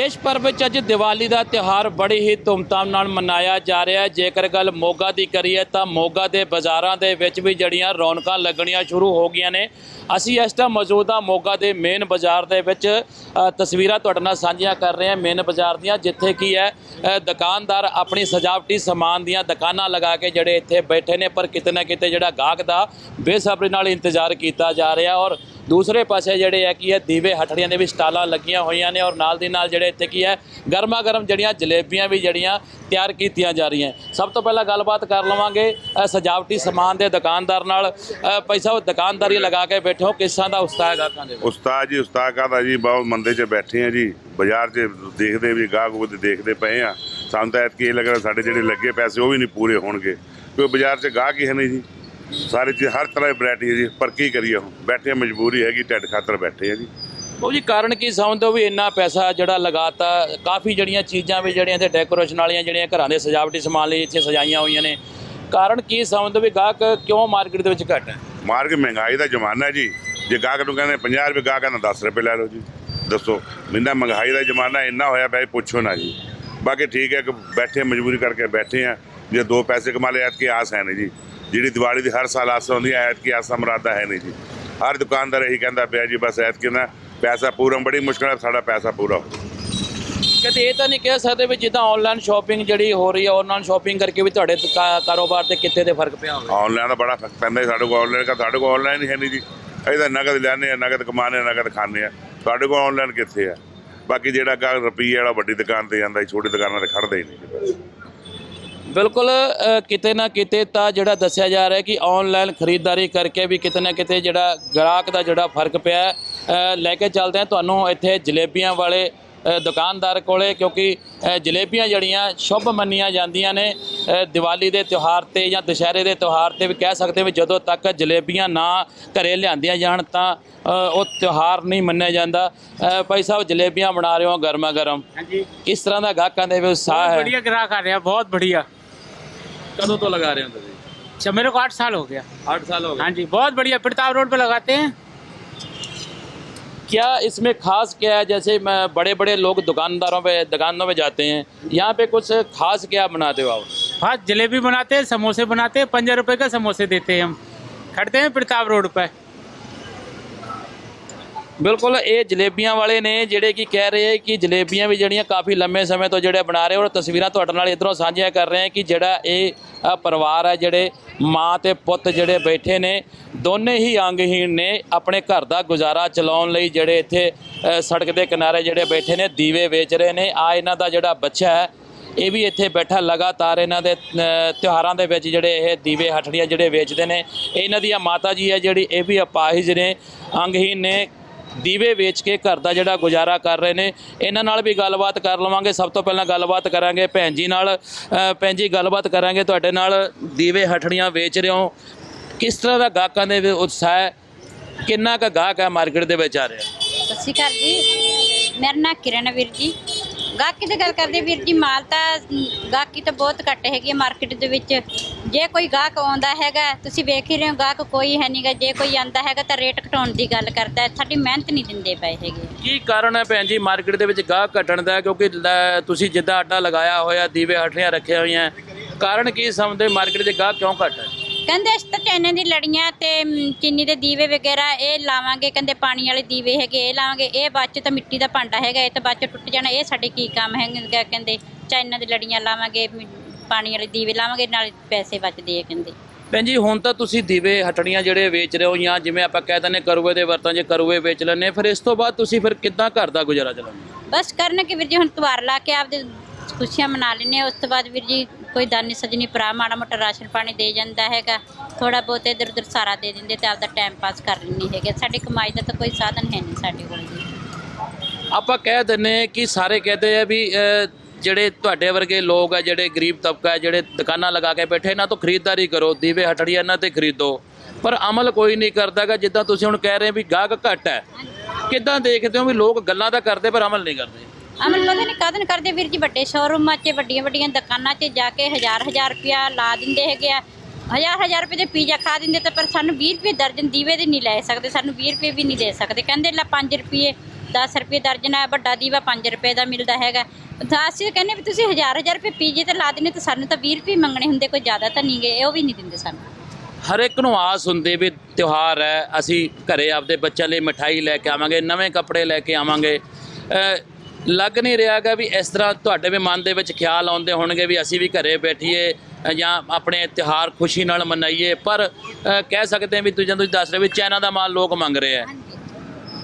ਦੇਸ਼ ਭਰ ਵਿੱਚ ਅੱਜ ਦੀਵਾਲੀ ਦਾ ਤਿਉਹਾਰ ਬੜੀ ਹੀ ਧੂਮਧਾਮ ਨਾਲ ਮਨਾਇਆ ਜਾ ਰਿਹਾ ਹੈ। ਜੇਕਰ ਗੱਲ ਮੋਗਾ ਦੀ ਕਰੀਏ ਤਾਂ ਮੋਗਾ ਦੇ ਬਾਜ਼ਾਰਾਂ ਦੇ ਵਿੱਚ ਵੀ ਜੜੀਆਂ ਰੌਣਕਾਂ ਲੱਗਣੀਆਂ ਸ਼ੁਰੂ ਹੋ ਗਈਆਂ ਨੇ। ਅਸੀਂ ਇਸ ਟਾਈਮ ਮੌਜੂਦ ਹਾਂ ਮੋਗਾ ਦੇ ਮੇਨ ਬਾਜ਼ਾਰ ਦੇ ਵਿੱਚ। ਤਸਵੀਰਾਂ ਤੁਹਾਡੇ ਨਾਲ ਸਾਂਝੀਆਂ ਕਰ ਰਹੇ ਹਾਂ ਮੇਨ ਬਾਜ਼ਾਰ ਦੀਆਂ, ਜਿੱਥੇ ਕੀ ਹੈ ਦੁਕਾਨਦਾਰ ਆਪਣੀ ਸਜਾਵਟੀ ਸਮਾਨ ਦੀਆਂ ਦੁਕਾਨਾਂ ਲਗਾ ਕੇ ਜਿਹੜੇ ਇੱਥੇ ਬੈਠੇ ਨੇ, ਪਰ ਕਿਤੇ ਨਾ ਕਿਤੇ ਜਿਹੜਾ ਗਾਹਕ ਦਾ ਬੇਸਬਰੀ ਨਾਲ ਇੰਤਜ਼ਾਰ ਕੀਤਾ ਜਾ ਰਿਹਾ ਔਰ ਦੂਸਰੇ ਪਾਸੇ ਜਿਹੜੇ ਹੈ ਕੀ ਹੈ, ਦੀਵੇ ਹਟੜੀਆਂ ਦੇ ਵੀ ਸਟਾਲਾਂ ਲੱਗੀਆਂ ਹੋਈਆਂ ਨੇ ਔਰ ਨਾਲ ਦੀ ਨਾਲ ਜਿਹੜੇ ਇੱਥੇ ਕੀ ਹੈ ਗਰਮਾ ਗਰਮ ਜਿਹੜੀਆਂ ਜਲੇਬੀਆਂ ਵੀ ਜਿਹੜੀਆਂ ਤਿਆਰ ਕੀਤੀਆਂ ਜਾ ਰਹੀਆਂ। ਸਭ ਤੋਂ ਪਹਿਲਾਂ ਗੱਲਬਾਤ ਕਰ ਲਵਾਂਗੇ ਸਜਾਵਟੀ ਸਮਾਨ ਦੇ ਦੁਕਾਨਦਾਰ ਨਾਲ। ਪੈਸਾ ਉਹ ਦੁਕਾਨਦਾਰੀ ਲਗਾ ਕੇ ਬੈਠੇ ਹੋ ਕਿਸਾਂ ਦਾ ਉਸਤਾਹ ਗਾਹਕਾਂ ਦੇ ਉਸਤਾਦ ਜੀ, ਉਸਤਾਦ ਕਾਹਦਾ ਜੀ, ਬਹੁਤ ਮੰਦੇ 'ਚ ਬੈਠੇ ਆ ਜੀ, ਬਾਜ਼ਾਰ 'ਚ ਦੇਖਦੇ ਵੀ, ਗਾਹਕ ਉਹ ਦੇਖਦੇ ਪਏ ਆ। ਸਾਨੂੰ ਤਾਂ ਐਤਕੀ ਇਹ ਲੱਗ ਰਿਹਾ ਸਾਡੇ ਜਿਹੜੇ ਲੱਗੇ ਪੈਸੇ, ਉਹ ਵੀ ਨਹੀਂ ਪੂਰੇ ਹੋਣਗੇ, ਕਿਉਂਕਿ ਬਾਜ਼ਾਰ 'ਚ ਗਾਹਕ ਹੀ ਹੈ ਨਹੀਂ ਜੀ। ਸਾਰੀ ਚੀਜ਼ ਹਰ ਤਰ੍ਹਾਂ ਦੀ ਵੈਰਾਈਟੀ ਹੈ ਜੀ ਪਰ ਕੀ ਕਰੀਏ ਹੁਣ? ਬੈਠੇ ਮਜਬੂਰੀ ਹੈਗੀ ਢਿੱਡ ਖਾਤਰ ਬੈਠੇ ਆ ਜੀ। ਉਹ ਜੀ ਕਾਰਨ ਕੀ ਸਮਝਦੇ ਹੋ ਵੀ ਇੰਨਾ ਪੈਸਾ ਜਿਹੜਾ ਲਗਾਤਾ ਕਾਫੀ ਜਿਹੜੀਆਂ ਚੀਜ਼ਾਂ ਵੀ ਜਿਹੜੀਆਂ ਤੇ ਡੈਕੋਰੇਸ਼ਨ ਵਾਲੀਆਂ ਜਿਹੜੀਆਂ ਘਰਾਂ ਦੇ ਸਜਾਵਟੀ ਸਮਾਨ ਲਈ ਇੱਥੇ ਸਜਾਈਆਂ ਹੋਈਆਂ ਨੇ। ਕਾਰਨ ਕੀ ਸਮਝਦੇ ਵੀ ਗਾਹਕ ਕਿਉਂ ਮਾਰਕੀਟ ਦੇ ਵਿੱਚ ਘੱਟ ਹੈ? ਮਾਰ ਕੇ ਮਹਿੰਗਾਈ ਦਾ ਜ਼ਮਾਨਾ ਹੈ ਜੀ। ਜੇ ਗਾਹਕ ਨੂੰ ਕਹਿੰਦੇ 50 ਰੁਪਏ ਗਾਹਕ ਕਹਿੰਦਾ 10 ਰੁਪਏ ਲੈ ਲਓ ਜੀ। ਦੱਸੋ ਮਿੰਦਾ ਮਹਿੰਗਾਈ ਦਾ ਜ਼ਮਾਨਾ ਇੰਨਾ ਹੋਇਆ ਪਿਆ ਪੁੱਛੋ ਨਾ ਜੀ। ਬਾਕੀ ਠੀਕ ਹੈ ਕਿ ਬੈਠੇ ਮਜਬੂਰੀ ਕਰਕੇ ਬੈਠੇ ਆ। ਜੇ ਦੋ ਪੈਸੇ ਕਮਾ ਲਏ ਐਤਕੀ ਆਸ ਹੈ ਨਹੀਂ ਜੀ। ਜਿਹੜੀ ਦੀਵਾਲੀ ਦੀ ਹਰ ਸਾਲ ਆਸ ਹੁੰਦੀ ਹੈ ਐਤਕੀ ਆਸਾਂ ਮੁਰਾਦਾ ਹੈ ਨਹੀਂ ਜੀ। ਹਰ ਦੁਕਾਨਦਾਰ ਇਹੀ ਕਹਿੰਦਾ ਪਿਆ ਜੀ ਬਸ ਐਤਕੀ ਨਾ ਪੈਸਾ ਪੂਰਾ ਬੜੀ ਮੁਸ਼ਕਲ ਨਾਲ ਸਾਡਾ ਪੈਸਾ ਪੂਰਾ ਹੋ ਕਦੇ ਇਹ ਤਾਂ ਨਹੀਂ ਕਹਿ ਸਕਦੇ ਵੀ ਜਿੱਦਾਂ ਆਨਲਾਈਨ ਸ਼ਾਪਿੰਗ ਜਿਹੜੀ ਹੋ ਰਹੀ ਹੈ ਆਨਲਾਈਨ ਸ਼ਾਪਿੰਗ ਕਰਕੇ ਵੀ ਤੁਹਾਡੇ ਕਾ- ਕਾਰੋਬਾਰ ਤੇ ਕਿੱਥੇ ਤੇ ਫ਼ਰਕ ਪਿਆ ਹੋਵੇ? ਆਨਲਾਈਨ ਦਾ ਬੜਾ ਫ਼ਰਕ ਪੈਂਦਾ ਜੀ ਸਾਡੇ ਕੋਲ ਆਨਲਾਈਨ ਦਾ ਸਾਡੇ ਕੋਲ ਆਨਲਾਈਨ ਹੀ ਹੈ ਨਹੀਂ ਜੀ। ਅਸੀਂ ਤਾਂ ਨਗਦ ਲੈਂਦੇ ਆ ਨਗਦ ਕਮਾਉਂਦੇ ਆ ਨਗਦ ਖਾਂਦੇ ਆ ਸਾਡੇ ਕੋਲ ਆਨਲਾਈਨ ਕਿੱਥੇ ਆ? ਬਾਕੀ ਜਿਹੜਾ ਗਾਹਕ ਰੁਪਈਏ ਵਾਲਾ ਵੱਡੀ ਦੁਕਾਨ ਤੇ ਜਾਂਦਾ ਜੀ ਛੋਟੀ ਦੁਕਾਨਾਂ ਤੇ ਖੜਦਾ ਹੀ ਨਹੀਂ ਜੀ ਬਸ। ਬਿਲਕੁਲ ਕਿਤੇ ਨਾ ਕਿਤੇ ਤਾਂ ਜਿਹੜਾ ਦੱਸਿਆ ਜਾ ਰਿਹਾ ਕਿ ਆਨਲਾਈਨ ਖਰੀਦਦਾਰੀ ਕਰਕੇ ਵੀ ਕਿਤੇ ਨਾ ਕਿਤੇ ਜਿਹੜਾ ਗਾਹਕ ਦਾ ਜਿਹੜਾ ਫ਼ਰਕ ਪਿਆ ਲੈ ਕੇ ਚੱਲਦੇ ਆ ਤੁਹਾਨੂੰ ਇੱਥੇ ਜਲੇਬੀਆਂ ਵਾਲੇ ਦੁਕਾਨਦਾਰ ਕੋਲੇ ਕਿਉਂਕਿ ਜਲੇਬੀਆਂ ਜੜੀਆਂ ਸ਼ੁਭ ਮੰਨੀਆਂ ਜਾਂਦੀਆਂ ਨੇ। ਦੀਵਾਲੀ ਦੇ ਤਿਉਹਾਰ ਤੇ ਜਾਂ ਦੁਸ਼ਹਿਰੇ ਦੇ ਤਿਉਹਾਰ ਤੇ ਵੀ ਕਹਿ ਸਕਦੇ ਵੀ ਜਦੋਂ ਤੱਕ ਜਲੇਬੀਆਂ ਨਾ ਘਰੇ ਲਿਆਂਦੀਆਂ ਜਾਣ ਤਾਂ ਉਹ ਤਿਉਹਾਰ ਨਹੀਂ ਮੰਨਿਆ ਜਾਂਦਾ। ਭਾਈ ਸਾਹਿਬ ਜਲੇਬੀਆਂ ਬਣਾ ਰਹੇ ਹੋ ਗਰਮਾ ਗਰਮ ਹਾਂਜੀ। ਕਿਸ ਤਰ੍ਹਾਂ ਦਾ ਗਾਹਕਾਂ ਦੇ ਵਿੱਚ ਸਾਹ ਹੈ? ਬੜੀਆ ਗ੍ਰਾਹਕ ਆ ਰਿਹਾ ਬਹੁਤ ਵਧੀਆ। कदों तो लगा रहे हो अच्छा मेरे को आठ साल हो गया। आठ साल हो गया हाँ जी बहुत बढ़िया प्रताप रोड पे लगाते हैं। क्या इसमें खास क्या है? जैसे बड़े बड़े लोग दुकानदारों पे दुकानों पे जाते हैं यहाँ पे कुछ खास क्या बनाते हो आप? हाँ जलेबी बनाते हैं समोसे बनाते हैं पंद्रह रुपए का समोसे देते हैं हम। खड़ते हैं प्रताप रोड पर ਬਿਲਕੁਲ, ਇਹ ਜਲੇਬੀਆਂ ਵਾਲੇ ਨੇ ਜਿਹੜੇ ਕਿ ਕਹਿ ਰਹੇ ਕਿ ਜਲੇਬੀਆਂ ਵੀ ਜਿਹੜੀਆਂ ਕਾਫੀ ਲੰਮੇ ਸਮੇਂ ਤੋਂ ਜਿਹੜੇ ਬਣਾ ਰਹੇ ਔਰ ਤਸਵੀਰਾਂ ਤੁਹਾਡੇ ਨਾਲ ਇਧਰੋਂ ਸਾਂਝੀਆਂ ਕਰ ਰਹੇ ਹਾਂ ਕਿ ਜਿਹੜਾ ਇਹ ਪਰਿਵਾਰ ਹੈ ਜਿਹੜੇ ਮਾਂ ਤੇ ਪੁੱਤ ਜਿਹੜੇ ਬੈਠੇ ਨੇ, ਦੋਨੇ ਹੀ ਅੰਗਹੀਣ ਨੇ ਆਪਣੇ ਘਰ ਦਾ ਗੁਜ਼ਾਰਾ ਚਲਾਉਣ ਲਈ ਜਿਹੜੇ ਇੱਥੇ ਸੜਕ ਦੇ ਕਿਨਾਰੇ ਜਿਹੜੇ ਬੈਠੇ ਨੇ, ਦੀਵੇ ਵੇਚ ਰਹੇ ਨੇ। ਆ ਇਹਨਾਂ ਦਾ ਜਿਹੜਾ ਬੱਚਾ ਹੈ, ਇਹ ਵੀ ਇੱਥੇ ਬੈਠਾ ਲਗਾਤਾਰ ਇਹਨਾਂ ਦੇ ਤਿਉਹਾਰਾਂ ਦੇ ਵਿੱਚ ਜਿਹੜੇ ਇਹ ਦੀਵੇ ਹਟੜੀਆਂ ਜਿਹੜੇ ਵੇਚਦੇ ਨੇ। ਇਹਨਾਂ ਦੀਆਂ ਮਾਤਾ ਜੀ ਹੈ ਜਿਹੜੀ, ਇਹ ਵੀ ਅਪਾਹਿਜ ਨੇ ਅੰਗਹੀਨ ਨੇ। ਦੀਵੇ ਵੇਚ ਕੇ ਘਰ ਦਾ ਜਿਹੜਾ ਗੁਜ਼ਾਰਾ ਕਰ ਰਹੇ ਨੇ। ਇਹਨਾਂ ਨਾਲ ਵੀ ਗੱਲਬਾਤ ਕਰ ਲਵਾਂਗੇ। ਸਭ ਤੋਂ ਪਹਿਲਾਂ ਗੱਲਬਾਤ ਕਰਾਂਗੇ ਭੈਣ ਜੀ ਨਾਲ। ਭੈਣ ਜੀ, ਗੱਲਬਾਤ ਕਰਾਂਗੇ ਤੁਹਾਡੇ ਨਾਲ। ਦੀਵੇ ਹਟੜੀਆਂ ਵੇਚ ਰਹੇ ਹੋ। ਕਿਸ ਤਰ੍ਹਾਂ ਦਾ ਗਾਹਕਾਂ ਦੇ ਵਿੱਚ ਉਤਸ਼ਾਹ ਹੈ? ਕਿੰਨਾ ਕੁ ਗਾਹਕ ਹੈ ਮਾਰਕੀਟ ਦੇ ਵਿੱਚ ਆ ਰਿਹਾ? ਸਤਿ ਸ਼੍ਰੀ ਅਕਾਲ ਜੀ। ਮੇਰਾ ਨਾਂ ਕਿਰਨ ਹੈ ਵੀਰ ਜੀ। ਗਾਹਕੀ ਦੀ ਗੱਲ ਕਰਦੇ ਵੀਰ ਜੀ, ਮਾਲ ਤਾਂ ਗਾਹਕੀ ਤਾਂ ਬਹੁਤ ਘੱਟ ਹੈਗੀ ਹੈ ਮਾਰਕੀਟ ਦੇ ਵਿੱਚ। ਜੇ ਕੋਈ ਗਾਹਕ ਆਉਂਦਾ ਹੈਗਾ ਤੁਸੀਂ ਵੇਖ ਹੀ ਰਹੇ ਹੋ ਗਾਹਕ ਕੋਈ ਹੈ ਨਹੀਂਗਾ ਜੇ ਕੋਈ ਆਂਦਾ ਹੈਗਾ ਤਾਂ ਰੇਟ ਘਟਾਉਣ ਦੀ ਗੱਲ ਕਰਦਾ ਹੈ। ਸਾਡੀ ਮਿਹਨਤ ਨਹੀਂ ਦਿੰਦੇ ਪਏ ਹੈਗੇ। ਕੀ ਕਾਰਨ ਹੈ ਭੈਣ ਜੀ ਮਾਰਕੀਟ ਦੇ ਵਿੱਚ ਗਾਹਕ ਘਟਣ ਦਾ? ਕਿਉਂਕਿ ਲੈ, ਤੁਸੀਂ ਜਿੱਦਾਂ ਅੱਡਾ ਲਗਾਇਆ ਹੋਇਆ ਦੀਵੇ ਹਟੜੀਆਂ ਰੱਖੀਆਂ ਹੋਈਆਂ ਕਾਰਨ ਕੀ ਸਮਝਦੇ ਮਾਰਕੀਟ ਦੇ ਗਾਹਕ ਕਿਉਂ ਘਟ ਹੈ? ਕਹਿੰਦੇ ਅਸੀਂ ਤਾਂ ਚੈਨੇ ਦੀ ਲੜੀਆਂ ਤੇ ਮ, ਚੀਨੀ ਦੇ ਦੀਵੇ ਵਗੈਰਾ ਇਹ ਲਾਵਾਂਗੇ ਕਹਿੰਦੇ ਪਾਣੀ ਵਾਲੇ ਦੀਵੇ ਹੈਗੇ ਇਹ ਲਾਵਾਂਗੇ ਇਹ ਬਾਅਦ ਚ ਤਾਂ ਮਿੱਟੀ ਦਾ ਭਾਂਡਾ ਹੈਗਾ ਇਹ ਤਾਂ ਬਾਅਦ ਚ ਟੁੱਟ ਜਾਣਾ ਇਹ ਸਾਡੇ ਕੀ ਕੰਮ ਹੈਗੇ ਕਹਿੰਦੇ ਚਾਈਨਾ ਦੀ ਲੜੀਆਂ ਲਾਵਾਂਗੇ ਮ, ਪਾਣੀ ਵਾਲੇ ਦੀਵੇ ਲਾਵਾਂਗੇ ਨਾਲ ਪੈਸੇ ਬਚਦੇ ਆ ਕਹਿੰਦੇ। ਭੈਣ ਜੀ ਹੁਣ ਤਾਂ ਤੁਸੀਂ ਦੀਵੇ ਹਟੜੀਆਂ ਜਿਹੜੇ ਵੇਚ ਰਹੇ ਹੋ ਜਾਂ ਜਿਵੇਂ ਆਪਾਂ ਕਹਿ ਦਿੰਦੇ ਕਰੂਏ ਦੇ ਵਰਤਾਂ 'ਚ ਕਰੂਏ ਵੇਚ ਲੈਂਦੇ ਫਿਰ ਇਸ ਤੋਂ ਬਾਅਦ ਤੁਸੀਂ ਫਿਰ ਕਿੱਦਾਂ ਘਰ ਦਾ ਗੁਜ਼ਾਰਾ ਚਲਾਉਂਦੇ ਬਸ ਕਰਨ ਕਿ ਵੀਰ ਜੀ ਹੁਣ ਤਿਉਹਾਰ ਲਾ ਕੇ ਆਪਦੇ ਖੁਸ਼ੀਆਂ ਮਨਾ ਹਾਂ। ਉਸ ਤੋਂ ਬਾਅਦ ਵੀਰ ਜੀ ਕੋਈ ਦਾਨੀ ਸਜਣੀ ਭਰਾ ਮਾੜਾ ਮੋਟਾ ਰਾਸ਼ਨ ਪਾਣੀ ਦੇ ਜਾਂਦਾ ਹੈਗਾ ਥੋੜਾ ਬਹੁਤ ਇੱਧਰ ਉੱਧਰ ਸਾਰਾ ਦੇ ਦਿੰਦੇ ਤੇ ਆਪਦਾ ਟਾਈਮ ਪਾਸ ਕਰ ਲੈਂਦੇ ਹੈਗੇ। ਸਾਡੀ ਕਮਾਈ ਦਾ ਤਾਂ ਕੋਈ ਸਾਧਨ ਹੈ ਨਹੀਂ ਸਾਡੇ ਕੋਲ ਜੀ। ਆਪਾਂ ਕਹਿ ਦਿੰਦੇ ਕਿ ਸਾਰੇ ਕਹਿੰਦੇ ਆ ਵੀ ਅਹ, ਜਿਹੜੇ ਤੁਹਾਡੇ ਵਰਗੇ ਲੋਕ ਆ, ਜਿਹੜੇ ਗਰੀਬ ਤਬਕਾ ਹੈ ਜਿਹੜੇ ਦੁਕਾਨਾਂ ਲਗਾ ਕੇ ਬੈਠੇ, ਇਹਨਾਂ ਤੋਂ ਖਰੀਦਦਾਰੀ ਕਰੋ, ਦੀਵੇ ਹਟੜੀਆਂ ਇਹਨਾਂ ਤੇ ਖਰੀਦੋ। ਪਰ ਅਮਲ ਕੋਈ ਨਹੀਂ ਕਰਦਾਗਾ, ਜਿੱਦਾਂ ਤੁਸੀਂ ਹੁਣ ਕਹਿ ਰਹੇ ਵੀ ਗਾਹਕ ਘੱਟ ਹੈ। ਕਿੱਦਾਂ ਦੇਖਦੇ ਹੋ ਵੀ ਲੋਕ ਗੱਲਾਂ ਤਾਂ ਕਰਦੇ, ਪਰ ਅਮਲ ਨਹੀਂ ਕਰਦੇ? ਅਮਲ ਪਤਾ ਨਹੀਂ ਕਾਹਦਨ ਕਰਦੇ? ਵੀਰ ਜੀ, ਵੱਡੇ ਸ਼ੋਰੂਮਾਂ 'ਚ ਵੱਡੀਆਂ ਵੱਡੀਆਂ ਦੁਕਾਨਾਂ 'ਚ ਜਾ ਕੇ ਹਜ਼ਾਰ ਹਜ਼ਾਰ ਰੁਪਇਆ ਲਾ ਦਿੰਦੇ ਹੈਗੇ ਆ। ਹਜ਼ਾਰ ਹਜ਼ਾਰ ਰੁਪਏ ਦੇ ਪੀਜ਼ਾ ਖਾ ਦਿੰਦੇ ਤੇ ਪਰ ਸਾਨੂੰ 20 ਰੁਪਏ ਦਰਜਨ ਦੀਵੇ ਦੇ ਨਹੀਂ ਲੈ ਸਕਦੇ, ਸਾਨੂੰ 20 ਰੁਪਏ ਵੀ ਨਹੀਂ ਦੇ ਸਕਦੇ। ਕਹਿੰਦੇ ਲੈ 5 ਰੁਪਏ 10 ਰੁਪਏ ਦਰਜਨ ਹੈ ਵੱਡਾ ਦੀਵਾ 5 ਰੁਪਏ ਦਾ ਮਿਲਦਾ ਹੈਗਾ। ਤਾਂ ਅਸੀਂ ਕਹਿੰਦੇ ਵੀ ਤੁਸੀਂ ਹਜ਼ਾਰ ਹਜ਼ਾਰ ਰੁਪਏ ਪੀਜੀ ਤੇ ਲਾ ਦਿੰਦੇ ਤਾਂ ਸਾਨੂੰ ਤਾਂ 20 ਰੁਪਏ ਮੰਗਣੇ ਹੁੰਦੇ ਕੋਈ ਜ਼ਿਆਦਾ ਤਾਂ ਨਹੀਂ ਗਏ ਉਹ ਵੀ ਨਹੀਂ ਦਿੰਦੇ ਸਾਨੂੰ। ਹਰ ਇੱਕ ਨੂੰ ਆਸ ਹੁੰਦੀ ਵੀ ਤਿਉਹਾਰ ਹੈ ਅਸੀਂ ਘਰੇ ਆਪਦੇ ਬੱਚਿਆਂ ਲਈ ਮਠਾਈ ਲੈ ਕੇ ਆਵਾਂਗੇ ਨਵੇਂ ਕੱਪੜੇ ਲੈ ਕੇ ਆਵਾਂਗੇ। ਲੱਗ ਨਹੀਂ ਰਿਹਾਗਾ ਵੀ ਇਸ ਤਰ੍ਹਾਂ ਤੁਹਾਡੇ ਵੀ ਮਨ ਦੇ ਵਿੱਚ ਖਿਆਲ ਆਉਂਦੇ ਹੋਣਗੇ ਵੀ ਅਸੀਂ ਵੀ ਘਰੇ ਬੈਠੀਏ ਜਾਂ ਆਪਣੇ ਤਿਉਹਾਰ ਖੁਸ਼ੀ ਨਾਲ ਮਨਾਈਏ ਪਰ ਕਹਿ ਸਕਦੇ ਹਾਂ ਵੀ ਤੁਸੀਂ ਜਦੋਂ ਤੁਸੀਂ ਦੱਸ ਰਹੇ ਵੀ ਚਾਈਨਾ ਦਾ ਮਾਲ ਲੋਕ ਮੰਗ ਰਹੇ ਆ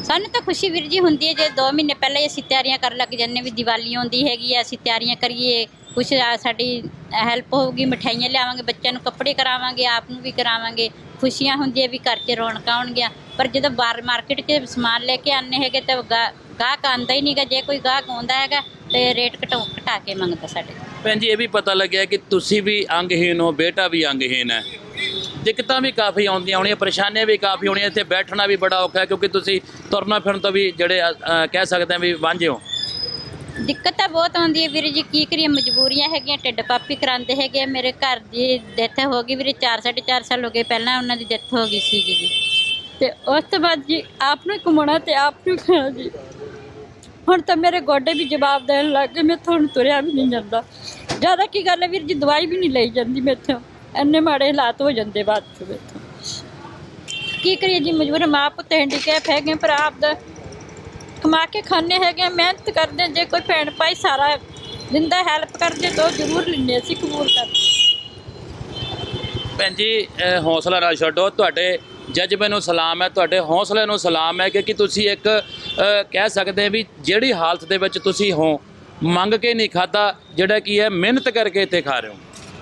ਸਾਨੂੰ ਤਾਂ ਖੁਸ਼ੀ ਵੀਰ ਜੀ ਹੁੰਦੀ ਹੈ ਜੇ 2 ਮਹੀਨੇ ਪਹਿਲਾਂ ਹੀ ਅਸੀਂ ਤਿਆਰੀਆਂ ਕਰਨ ਲੱਗ ਜੰਨੇ ਵੀ ਦੀਵਾਲੀ ਆਉਂਦੀ ਹੈਗੀ ਆ ਅਸੀਂ ਤਿਆਰੀਆਂ ਕਰੀਏ, ਕੁਛ ਸਾਡੀ ਹੈਲਪ ਹੋਊਗੀ ਮਠਿਆਈਆਂ ਲਿਆਵਾਂਗੇ, ਬੱਚਿਆਂ ਨੂੰ ਕੱਪੜੇ ਕਰਾਵਾਂਗੇ, ਆਪ ਨੂੰ ਵੀ ਕਰਾਵਾਂਗੇ, ਖੁਸ਼ੀਆਂ ਹੁੰਦੀਆਂ ਵੀ ਘਰ 'ਚ ਰੌਣਕਾਂ ਆਉਣਗੀਆਂ, ਪਰ ਜਦੋਂ ਬਾਹਰ ਮਾਰਕੀਟ 'ਚ ਸਮਾਨ ਲੈ ਕੇ ਆਨੇ ਹੈਗੇ ਤਾਂ ਗਾ- ਗਾਹਕ ਆਂਦਾ ਹੀ ਨਹੀਂਗਾ, ਜੇ ਕੋਈ ਗਾਹਕ ਆਉਂਦਾ ਹੈਗਾ ਤੇ ਰੇਟ ਘਟਾ ਘਟਾ ਕੇ ਮੰਗਦਾ ਸਾਡੇ ਭੈਣ ਜੀ, ਇਹ ਵੀ ਪਤਾ ਲੱਗਿਆ ਕਿ ਤੁਸੀਂ ਵੀ ਅੰਗਹੀਨ ਹੋ, ਬੇਟਾ ਵੀ ਅੰਗਹੀਨ ਹੈ। ਦਿੱਕਤਾਂ ਵੀ ਕਾਫੀ ਆਉਂਦੀਆਂ ਹੋਣੀਆਂ ਪਰੇਸ਼ਾਨੀਆਂ ਵੀ ਕਾਫੀ ਹੋਣੀਆਂ ਇੱਥੇ ਬੈਠਣਾ ਵੀ ਬੜਾ ਔਖਾ ਹੈ ਕਿਉਂਕਿ ਤੁਸੀਂ ਤੁਰਨਾ ਫਿਰਨ ਤੋਂ ਵੀ ਜਿਹੜੇ ਅ, ਕਹਿ ਸਕਦੇ ਹਾਂ ਵੀ ਵਾਂਝੇ ਹੋ। ਦਿੱਕਤ ਤਾਂ ਬਹੁਤ ਆਉਂਦੀ ਹੈ ਵੀਰੇ ਜੀ ਕੀ ਕਰੀਏ ਮਜਬੂਰੀਆਂ ਹੈਗੀਆਂ ਢਿੱਡ ਪਾਪੀ ਕਰਾਉਂਦੇ ਹੈਗੇ ਆ। ਮੇਰੇ ਘਰ ਦੀ ਡੈਥ ਹੋ ਗਈ ਵੀਰੇ 4 ਚਾਰ ਸਾਲ ਹੋ ਗਏ ਪਹਿਲਾਂ ਉਹਨਾਂ ਦੀ ਡੈਥ ਹੋ ਗਈ ਸੀਗੀ ਜੀ। ਤੇ ਉਸ ਤੋਂ ਬਾਅਦ ਜੀ ਆਪ ਨੂੰ ਹੀ ਕਮਾਉਣਾ ਤੇ ਆਪ ਨੂੰ ਖਾਣਾ ਜੀ। ਹੁਣ ਤਾਂ ਮੇਰੇ ਗੋਡੇ ਵੀ ਜਵਾਬ ਦੇਣ ਲੱਗ ਗਏ ਮੈਂ ਤੁਹਾਨੂੰ ਤੁਰਿਆ ਵੀ ਨਹੀਂ ਜਾਂਦਾ। ਜ਼ਿਆਦਾ ਕੀ ਗੱਲ ਹੈ ਵੀਰ ਜੀ ਦਵਾਈ ਵੀ ਨਹੀਂ ਲਈ ਜਾਂਦੀ ਮੈਥੋਂ ਇੰਨੇ ਮਾੜੇ ਹਾਲਾਤ ਹੋ ਜਾਂਦੇ ਬਾਅਦ ਚ ਮੈਥੋਂ ਕੀ ਕਰੀਏ ਜੀ ਮਜਬੂਰ ਮਾਂ ਪੁੱਤ ਹੈਂਡੀਕੈਪ ਹੈਗੇ ਪਰ ਆਪ ਦਾ ਕਮਾ ਕੇ ਖਾਣੇ ਹੈਗੇ ਆ, ਮਿਹਨਤ ਕਰਦੇ ਜੇ ਕੋਈ ਭੈਣ ਭਾਈ ਸਾਰਾ ਦਿੰਦਾ ਹੈਲਪ ਕਰਦੇ ਤਾਂ ਉਹ ਜ਼ਰੂਰ ਲੈਂਦੇ ਅਸੀਂ ਕਬੂਲ ਕਰਦੇ ਭੈਣ ਜੀ ਅ, ਹੌਸਲਾ ਨਾ ਛੱਡੋ ਤੁਹਾਡੇ ਜਜ਼ਬੇ ਨੂੰ ਸਲਾਮ ਹੈ ਤੁਹਾਡੇ ਹੌਸਲੇ ਨੂੰ ਸਲਾਮ ਹੈ ਕਿਉਂਕਿ ਤੁਸੀਂ ਇੱਕ ਅ, ਕਹਿ ਸਕਦੇ ਵੀ ਜਿਹੜੀ ਹਾਲਤ ਦੇ ਵਿੱਚ ਤੁਸੀਂ ਹੋ ਮੰਗ ਕੇ ਨਹੀਂ ਖਾਦਾ ਜਿਹੜਾ ਕੀ ਹੈ ਮਿਹਨਤ ਕਰਕੇ ਇੱਥੇ ਖਾ ਰਹੇ ਹੋ।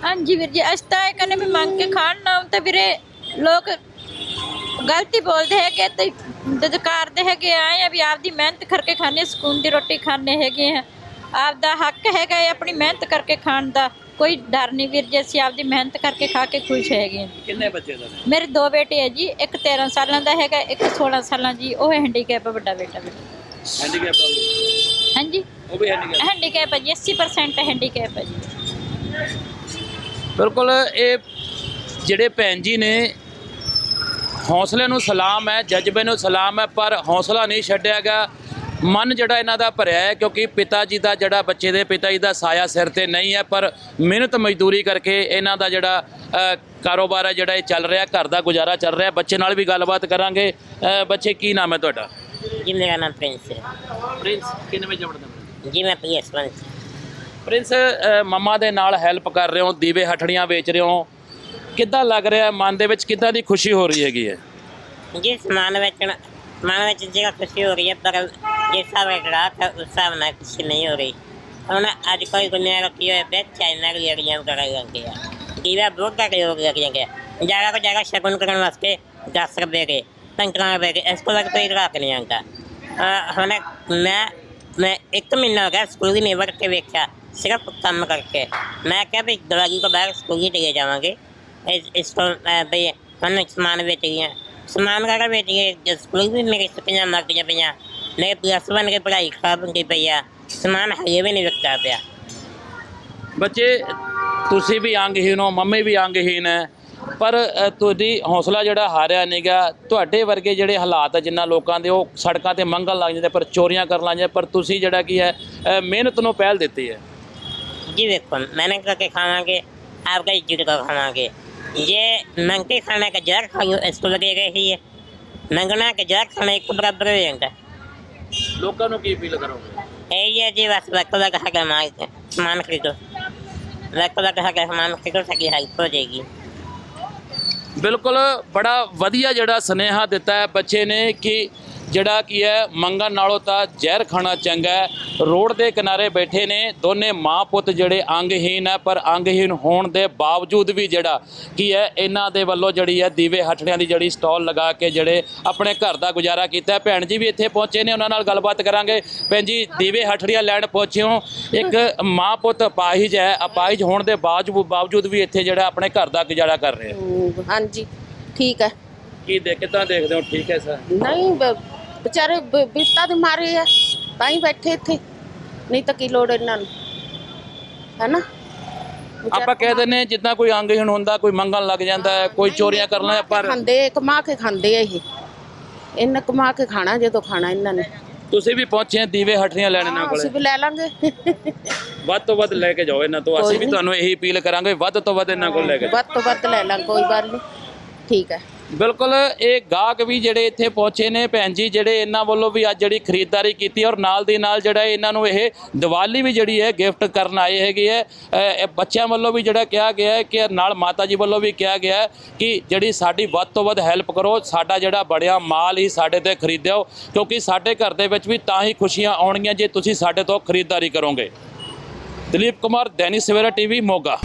ਹਾਂਜੀ ਵੀਰ ਜੀ ਅਸੀਂ ਤਾਂ ਇਹ ਕਹਿੰਦੇ ਵੀ ਮੰਗ ਕੇ ਖਾਣ ਨਾ ਤਾਂ ਵੀਰੇ ਲੋਕ ਗਲਤੀ ਬੋਲਦੇ ਹੈਗੇ ਤੇ ਦਦਕਾਰਦੇ ਹੈਗੇ ਆਏ ਆ ਵੀ ਆਪਦੀ ਮਿਹਨਤ ਕਰਕੇ ਖਾਣੇ ਸਕੂਨ ਦੀ ਰੋਟੀ ਖਾਣੇ ਹੈਗੇ ਆ। ਆਪਦਾ ਹੱਕ ਹੈਗਾ ਇਹ ਆਪਣੀ ਮਿਹਨਤ ਕਰਕੇ ਖਾਣ ਦਾ ਕੋਈ ਡਰ ਨਹੀਂ ਵੀਰ ਜੀ ਅਸੀਂ ਆਪਦੀ ਮਿਹਨਤ ਕਰਕੇ ਖਾ ਕੇ ਖੁਸ਼ ਹੈਗੇ ਹਾਂ ਕਿੰਨੇ ਬੱਚੇ ਦਾ ਮੇਰੇ ਦੋ ਬੇਟੇ ਹੈ ਜੀ ਇੱਕ 13 ਸਾਲਾਂ ਦਾ ਹੈਗਾ ਇੱਕ 16 ਸਾਲਾਂ ਜੀ ਉਹ ਹੈਂਡੀਕੈਪ ਵੱਡਾ ਬੇਟਾ ਮੇਰਾ। ਹੈਂਡੀਕੈਪ ਹਾਂਜੀ? ਉਹ ਵੀ ਹੈਂਡੀਕੈਪ ਹੈਂਡੀਕੈਪ ਹੈ ਜੀ 80% ਹੈਂਡੀਕੈਪ ਹੈ ਜੀ। ਬਿਲਕੁਲ ਇਹ ਜਿਹੜੇ ਭੈਣ ਜੀ ਨੇ ਹੌਸਲੇ ਨੂੰ ਸਲਾਮ ਹੈ ਜਜ਼ਬੇ ਨੂੰ ਸਲਾਮ ਹੈ ਪਰ ਹੌਸਲਾ ਨਹੀਂ ਛੱਡਿਆ ਗਿਆ। ਮਨ ਜਿਹੜਾ ਇਹਨਾਂ ਦਾ ਭਰਿਆ ਹੈ ਕਿਉਂਕਿ ਪਿਤਾ ਜੀ ਦਾ ਜਿਹੜਾ ਬੱਚੇ ਦੇ ਪਿਤਾ ਜੀ ਦਾ ਸਾਇਆ ਸਿਰ ਤੇ ਨਹੀਂ ਹੈ ਪਰ ਮਿਹਨਤ ਮਜ਼ਦੂਰੀ ਕਰਕੇ ਇਹਨਾਂ ਦਾ ਜਿਹੜਾ ਕਾਰੋਬਾਰ ਹੈ ਜਿਹੜਾ ਇਹ ਚੱਲ ਰਿਹਾ ਘਰ ਦਾ ਗੁਜ਼ਾਰਾ ਚੱਲ ਰਿਹਾ। ਬੱਚੇ ਨਾਲ ਵੀ ਗੱਲਬਾਤ ਕਰਾਂਗੇ। ਬੱਚੇ ਕੀ ਨਾਮ ਹੈ ਤੁਹਾਡਾ? ਜੀ ਮੇਰਾ ਨਾਮ ਪ੍ਰਿੰਸ ਹੈ। ਪ੍ਰਿੰਸ ਕਿੰਨੇ ਵਜੇ ਜੰਮਦਾ? ਜੀ ਮੈਂ ਪੀਐਸ ਪ੍ਰਿੰਸ ਪ੍ਰਿੰਸ ਮਮਾ ਦੇ ਨਾਲ ਹੈਲਪ ਕਰ ਰਹੇ ਹੋ ਦੀਵੇ ਹਟੜੀਆਂ ਵੇਚ ਰਹੇ ਹੋ। ਕਿੱਦਾਂ ਲੱਗ ਰਿਹਾ ਮਨ ਦੇ ਵਿੱਚ ਕਿੱਦਾਂ ਦੀ ਖੁਸ਼ੀ ਹੋ ਰਹੀ ਹੈਗੀ ਹੈ? ਜੀ ਸਮਾਨ ਵੇਚਣ ਮਨ ਵਿੱਚ ਜਿਹੜਾ ਖੁਸ਼ੀ ਹੋ ਰਹੀ ਹੈ ਪਰ ਜਿਸ ਹਿਸਾਬ ਨਾਲ ਗ੍ਰਾਹਕ ਹੈ, ਉਸ ਹਿਸਾਬ ਨਾਲ ਖੁਸ਼ੀ ਨਹੀਂ ਹੋ ਰਹੀ। ਹੁਣ ਅੱਜ ਕੋਈ ਗੁਨਿਆ ਰੱਖੀ ਹੋਏ ਬੇ ਚਾਈਨਾ ਦੀ ਅੜੀਆਂ ਕਰਾਈ ਜਾਂਦੀ ਹੈ। ਇਹਦਾ ਬਹੁਤ ਘੱਟ ਹੋ ਗਿਆ ਕਿ ਜਗ੍ਹਾ ਕੋ ਜਗ੍ਹਾ ਸ਼ਗਨ ਕਰਨ ਵਾਸਤੇ 10 ਰੁਪਏ ਕੇ 15 ਰੁਪਏ ਕੇ ਇਸ ਤੋਂ ਕੋਈ ਗ੍ਰਾਹਕ ਨਹੀਂ ਆਉਂਦਾ। ਅਹ ਹੁਣ ਮੈਂ ਮੈਂ ਇੱਕ ਮਹੀਨਾ ਹੋ ਗਿਆ ਸਕੂਲ ਦੀ ਨਹੀਂ ਵਰਤ ਕੇ ਵੇਖਿਆ। ਸਿਰਫ ਕੰਮ ਕਰਕੇ। ਮੈਂ ਕਿਹਾ ਵੀ ਦਵਾਈ ਤੋਂ ਬਾਹਰ ਸਕੂਲੀ ਟਿਕੇ ਜਾਵਾਂਗੇ। ਇਸ ਇਸ ਤੋਂ ਬਈ ਹਨ ਸਮਾਨ ਵੇਚੀਏ ਸਮਾਨ ਕਰਕੇ ਵੇਚੀਏ ਸਕੂਲ ਵੀ ਮੇਰੇ ਸਪੀਆਂ ਮਰ ਗਈਆਂ ਪਈਆਂ ਮੇਰੇ ਪਲੱਸ ਵਨ ਕੇ ਪੜਾਈ ਖਰਾਬ ਗਈ ਪਈ ਆ, ਸਮਾਨ ਹਜੇ ਵੀ ਨਹੀਂ ਵਿਕਦਾ ਪਿਆ। ਬੱਚੇ, ਤੁਸੀਂ ਵੀ ਅੰਗਹੀਨ ਹੋ, ਮੰਮੀ ਵੀ ਅੰਗਹੀਨ ਹੈ। ਪਰ ਤੁਹਾਡੀ ਹੌਸਲਾ ਜਿਹੜਾ ਹਾਰਿਆ ਨਹੀਂਗਾ ਤੁਹਾਡੇ ਵਰਗੇ ਜਿਹੜੇ ਹਾਲਾਤ ਆ, ਜਿੰਨਾ ਲੋਕਾਂ ਦੇ, ਉਹ ਸੜਕਾਂ ਤੇ ਮੰਗਣ ਲੱਗ ਜਾਂਦੇ, ਪਰ ਚੋਰੀਆਂ ਕਰਨ ਲੱਗ ਜਾਂਦੇ, ਪਰ ਤੁਸੀਂ ਜਿਹੜਾ ਕੀ ਹੈ ਮਿਹਨਤ ਨੂੰ ਪਹਿਲ ਦਿੱਤੀ ਹੈ। जी देखो मैंने करके खावांगे आपका इज्जत का खावांगे ये नंगे खाने का जर खाओ इसको लगेगा ही है नंगना के जर खाने एक बराबर हो जाता ਲੋਕਾਂ ਨੂੰ ਕੀ ਅਪੀਲ ਕਰੋਗੇ यही है जी बस वक्त लगा है मांग सामान खरीदो वक्त लगा है सामान खरीदो ताकि हेल्प हो जाएगी ਬਿਲਕੁਲ ਬੜਾ ਵਧੀਆ ਜਿਹੜਾ ਸੁਨੇਹਾ ਦਿੱਤਾ ਹੈ ਬੱਚੇ ਨੇ ਕਿ ਜਿਹੜਾ ਕੀ ਹੈ ਮੰਗਣ ਨਾਲੋਂ ਤਾਂ ਜ਼ਹਿਰ ਖਾਣਾ ਚੰਗਾ ਹੈ। ਰੋਡ ਦੇ ਕਿਨਾਰੇ ਬੈਠੇ ਨੇ ਦੋਨੇ ਮਾਂ ਪੁੱਤ ਜਿਹੜੇ ਅੰਗਹੀਨ ਹੈ ਪਰ ਅੰਗਹੀਨ ਹੋਣ ਦੇ ਬਾਵਜੂਦ ਵੀ ਜਿਹੜਾ ਕੀ ਹੈ ਇਹਨਾਂ ਦੇ ਵੱਲੋਂ ਜਿਹੜੀ ਹੈ ਦੀਵੇ ਹਟੜਿਆਂ ਦੀ ਜਿਹੜੀ ਸਟਾਲ ਲਗਾ ਕੇ ਜਿਹੜੇ ਆਪਣੇ ਘਰ ਦਾ ਗੁਜ਼ਾਰਾ ਕੀਤਾ। ਭੈਣ ਜੀ ਵੀ ਇੱਥੇ ਪਹੁੰਚੇ ਨੇ ਉਹਨਾਂ ਨਾਲ ਗੱਲਬਾਤ ਕਰਾਂਗੇ। ਭੈਣ ਜੀ ਦੀਵੇ ਹਟੜੀਆਂ ਲੈਣ ਪਹੁੰਚੇ ਹੋ ਇੱਕ ਮਾਂ ਪੁੱਤ ਅਪਾਹਿਜ ਹੈ ਅਪਾਹਿਜ ਹੋਣ ਦੇ ਬਾਵਜੂਦ ਵੀ ਇੱਥੇ ਜਿਹੜਾ ਆਪਣੇ ਘਰ ਦਾ ਗੁਜ਼ਾਰਾ ਕਰ ਰਹੇ ਹਾਂਜੀ ਠੀਕ ਹੈ। ਕੀ ਦੇਖ ਕਿਦਾਂ ਦੇਖਦੇ ਹੋ? ਠੀਕ ਹੈ ਸਰ। ਨਹੀਂ ਵਿਚਾਰੇ ਬਿਪਤਾ ਦੇ ਮਾਰੇ ਆ ਤਾਂ ਹੀ ਬੈਠੇ ਇੱਥੇ। ਨਹੀਂ ਤਾਂ ਕੀ ਲੋੜ ਇਹਨਾਂ ਨੂੰ ਹੈਨਾ? ਆਪਾਂ ਕਹਿ ਦਿੰਦੇ ਹਾਂ ਜਿੱਦਾਂ ਕੋਈ ਅੰਗਹੀਣ ਹੁੰਦਾ ਕੋਈ ਮੰਗਣ ਲੱਗ ਜਾਂਦਾ ਹੈ ਕੋਈ ਚੋਰੀਆਂ ਕਰਨ ਲੱਗ ਪਰ ਖਾਂਦੇ ਕਮਾ ਕੇ ਖਾਂਦੇ ਆ ਇਹ। ਇਹਨਾਂ ਕਮਾ ਕੇ ਖਾਣਾ ਜਦੋਂ ਖਾਣਾ ਇਹਨਾਂ ਨੇ। ਤੁਸੀਂ ਵੀ ਪਹੁੰਚੇ ਆ ਦੀਵੇ ਹਟਰੀਆਂ ਲੈਣ ਇਹਨਾਂ ਕੋਲੇ। ਅਸੀਂ ਵੀ ਲੈ ਲਾਂਗੇ। ਵੱਧ ਤੋਂ ਵੱਧ ਲੈ ਕੇ ਜਾਓ ਇਹਨਾਂ ਤੋਂ ਅਸੀਂ ਵੀ। ਤੁਹਾਨੂੰ ਇਹੀ ਅਪੀਲ ਕਰਾਂਗੇ ਵੱਧ ਤੋਂ ਵੱਧ ਇਹਨਾਂ ਕੋਲ ਲੈ ਕੇ। ਵੱਧ ਤੋਂ ਵੱਧ ਲੈ ਲਾਂ ਕੋਈ ਗੱਲ ਨਹੀਂ। ਠੀਕ ਹੈ। ਬਿਲਕੁਲ, ਇਹ ਗਾਹਕ ਵੀ ਜਿਹੜੇ ਇੱਥੇ ਪਹੁੰਚੇ ਨੇ ਭੈਣ ਜੀ, ਜਿਹੜੇ ਇਹਨਾਂ ਵੱਲੋਂ ਵੀ ਅੱਜ ਜਿਹੜੀ ਖਰੀਦਦਾਰੀ ਕੀਤੀ ਔਰ ਨਾਲ ਦੀ ਨਾਲ ਜਿਹੜਾ ਇਹਨਾਂ ਨੂੰ ਇਹ ਦੀਵਾਲੀ ਵੀ ਜਿਹੜੀ ਹੈ ਗਿਫਟ ਕਰਨ ਆਏ ਹੈਗੇ ਹੈ। ਇਹ ਬੱਚਿਆਂ ਵੱਲੋਂ ਵੀ ਜਿਹੜਾ ਕਿਹਾ ਗਿਆ ਹੈ ਕਿ ਨਾਲ ਮਾਤਾ ਜੀ ਵੱਲੋਂ ਵੀ ਕਿਹਾ ਗਿਆ ਹੈ ਕਿ ਜਿਹੜੀ ਸਾਡੀ ਵੱਧ ਤੋਂ ਵੱਧ ਹੈਲਪ ਕਰੋ, ਸਾਡਾ ਜਿਹੜਾ ਬੜਿਆ ਮਾਲ ਹੀ ਸਾਡੇ ਤੇ ਖਰੀਦਿਓ, ਕਿਉਂਕਿ ਸਾਡੇ ਘਰ ਦੇ ਵਿੱਚ ਵੀ ਤਾਂ ਹੀ ਖੁਸ਼ੀਆਂ ਆਉਣਗੀਆਂ ਜੇ ਤੁਸੀਂ ਸਾਡੇ ਤੋਂ ਖਰੀਦਦਾਰੀ ਕਰੋਗੇ। ਦਲੀਪ ਕੁਮਾਰ, ਦੈਨਿਕ ਸਵੇਰਾ ਟੀਵੀ, ਮੋਗਾ।